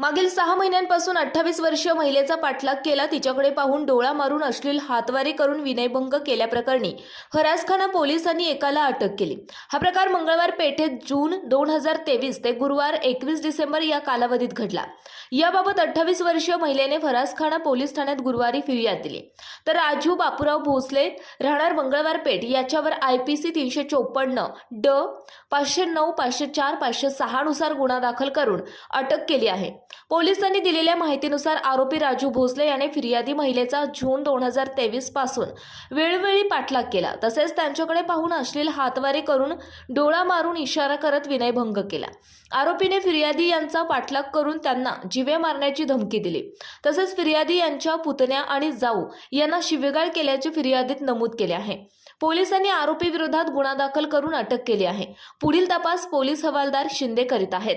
मागील सहा महिन्यांपासून अठ्ठावीस वर्षीय महिलेचा पाठलाग केला. तिच्याकडे पाहून डोळा मारून अश्लील हातवारी करून विनयभंग केल्याप्रकरणी हरासखाना पोलिसांनी एकाला अटक केली. हा प्रकार मंगळवार पेठेत जून दोन हजार तेवीस ते गुरुवार एकवीस डिसेंबर या कालावधीत घडला. याबाबत अठ्ठावीस वर्षीय महिलेने फरासखाना पोलीस ठाण्यात गुरुवारी फिर्याद दिली. तर राजू बापूराव भोसले राहणार मंगळवार पेठ याच्यावर आय पी सी तीनशे चोपन्न ड पाचशे नऊ पाचशे चार पाचशे सहा नुसार गुन्हा दाखल करून अटक केली आहे. पोलिसांनी दिलेल्या माहितीनुसार आरोपी राजू भोसले याने फिर्यादी महिलेचा जून दोन हजार तेवीसपासून वेळोवेळी पाठलाग केला. तसेच त्यांच्याकडे पाहून अश्लील हातवारे करून डोळा मारून इशारा करत विनयभंग केला. आरोपीने फिर्यादी यांचा पाठलाग करून त्यांना जिवे मारण्याची धमकी दिली. तसेच फिर्यादी यांच्या पुतण्या आणि जाऊ यांना शिवेगाळ केल्याचे फिर्यादीत नमूद केले आहे. पोलिसांनी आरोपी विरोधात गुन्हा दाखल करून अटक केली आहे. पुढील तपास पोलीस हवालदार शिंदे करीत आहेत.